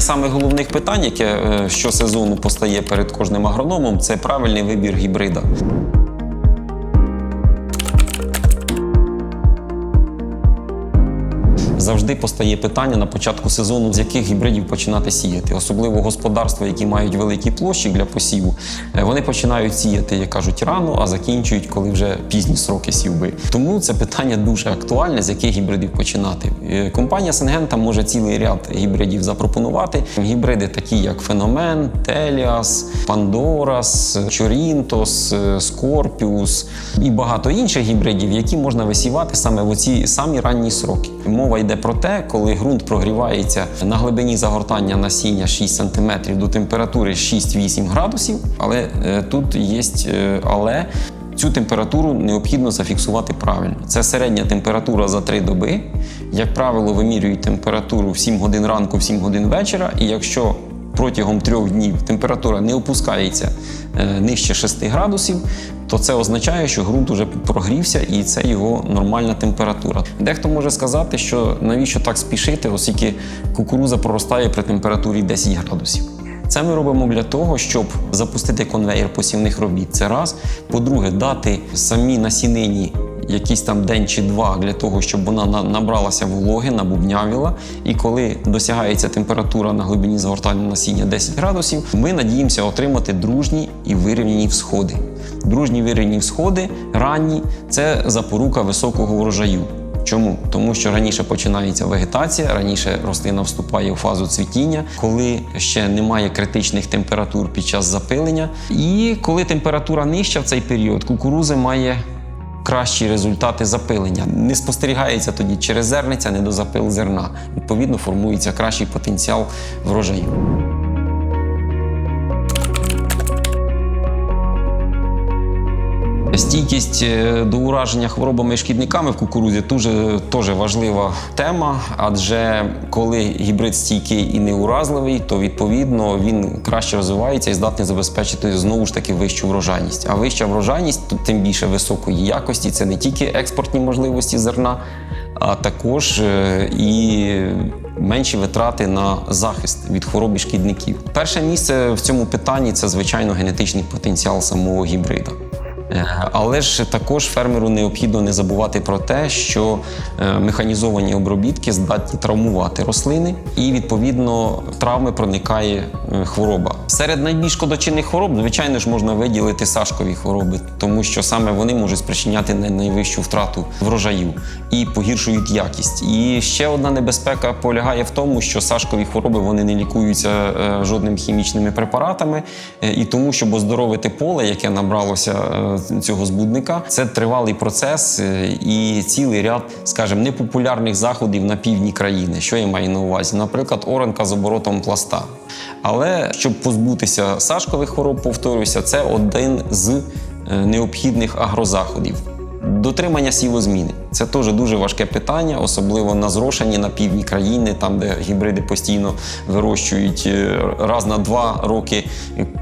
самих головних питань, яке е, щосезону постає перед кожним агрономом, це правильний вибір гібрида. Завжди постає питання на початку сезону, з яких гібридів починати сіяти, особливо господарства, які мають великі площі для посіву. е, Вони починають сіяти, як кажуть, рано, а закінчують, коли вже пізні сроки сівби. Тому це питання дуже актуальне, з яких гібридів починати. Е, Компанія Сингента може цілий ряд гібридів запропонувати. Гібриди такі, як Феномен, Теліас, Пандорас, Чорінтос, е, Скорпіус і багато інших гібридів, які можна висівати саме в оці самі ранні сроки. Мова йде про те, коли ґрунт прогрівається на глибині загортання насіння 6 см до температури 6-8 градусів. Але е, тут є е, але. Цю температуру необхідно зафіксувати правильно. Це середня температура за 3 доби. Як правило, вимірюють температуру в 7 годин ранку, в 7 годин вечора. І якщо протягом трьох днів температура не опускається е, нижче 6 градусів, то це означає, що ґрунт уже прогрівся і це його нормальна температура. Дехто може сказати, що навіщо так спішити, оскільки кукуруза проростає при температурі 10 градусів. Це ми робимо для того, щоб запустити конвейер посівних робіт. Це раз. По-друге, дати самі насінині якийсь там день чи два для того, щоб вона набралася вологи, набубнявіла. І коли досягається температура на глибині загортання насіння 10 градусів, ми надіємося отримати дружні і вирівняні всходи. Дружні вирівняні всходи ранні це запорука високого врожаю. Чому? Тому що раніше починається вегетація, раніше рослина вступає у фазу цвітіння, коли ще немає критичних температур під час запилення. І коли температура нижча в цей період, кукурузи має кращі результати запилення. Не спостерігається тоді через зерниця, недозапил зерна. Відповідно, формується кращий потенціал врожаю. Стійкість е, до ураження хворобами і шкідниками в кукурузі дуже теж важлива тема, адже коли гібрид стійкий і неуразливий, то відповідно він краще розвивається і здатний забезпечити знову ж таки вищу врожайність. А вища врожайність, тим більше високої якості, це не тільки експортні можливості зерна, а також е, і менші витрати на захист від хвороб і шкідників. Перше місце в цьому питанні це звичайно генетичний потенціал самого гібрида. Е, Але ж також фермеру необхідно не забувати про те, що е, механізовані обробітки здатні травмувати рослини, і відповідно травми проникає е, хвороба. Серед найбільш шкодочинних хвороб, звичайно ж, можна виділити сашкові хвороби, тому що саме вони можуть спричиняти най- найвищу втрату врожаю і погіршують якість. І ще одна небезпека полягає в тому, що сашкові хвороби вони не лікуються е, жодним хімічними препаратами, і тому, щоб оздоровити поле, яке набралося цього збудника, це тривалий процес е, і цілий ряд, скажімо, непопулярних заходів на півдні країни. Що я маю на увазі? Наприклад, оранка з оборотом пласта. Але щоб позбутися сашкових хвороб, повторюся, це один з е, необхідних агрозаходів. Дотримання сівозміни це теж дуже важке питання, особливо на зрошенні на півдні країни, там де гібриди постійно вирощують е, раз на два роки.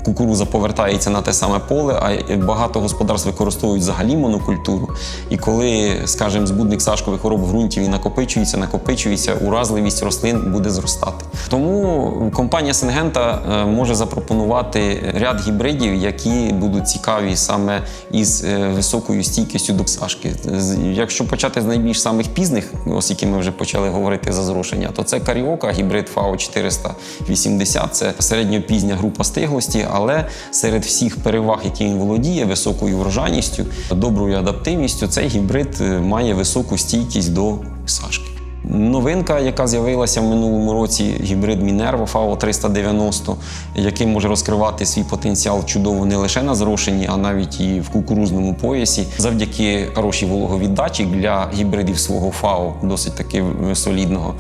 Кукуруза повертається на те саме поле, а багато господарств використовують взагалі монокультуру. І коли, скажімо, збудник сашкових хвороб в ґрунті він накопичується, накопичується, уразливість рослин буде зростати. Тому компанія Сингента може запропонувати ряд гібридів, які будуть цікаві саме із е, високою стійкістю до сашки. З- Якщо почати з найбільш самих пізних, оскільки ми вже почали говорити за зрошення, то це каріока, гібрид ФАО 480, це середньопізня група стиглості, але серед всіх переваг, які він володіє, високою врожайністю, доброю адаптивністю, цей гібрид е, має високу стійкість до сашки. Новинка, яка з'явилася в минулому році, гібрид Мінерво ФАО 390, який може розкривати свій потенціал чудово не лише на зрошенні, а навіть і в кукурузному поясі. Завдяки хорошій вологовіддачі для гібридів свого ФАО, досить таки е, солідного.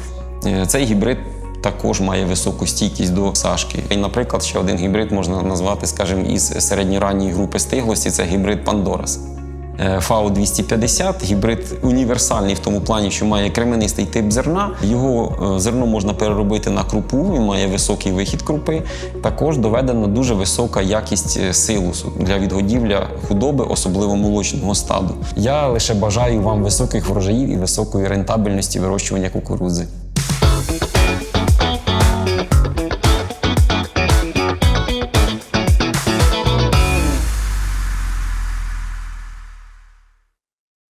Е, Цей гібрид також має високу стійкість до сашки. І, наприклад, ще один гібрид можна назвати, скажімо, із середньоранньої групи стиглості це гібрид Пандорас. Е, ФАО 250 гібрид універсальний в тому плані, що має кременистий тип зерна. Його е, зерно можна переробити на крупу, він має високий вихід крупи. Також доведена дуже висока якість е, силусу для відгодівля худоби, особливо молочного стаду. Я лише бажаю вам високих врожаїв і високої рентабельності вирощування кукурудзи.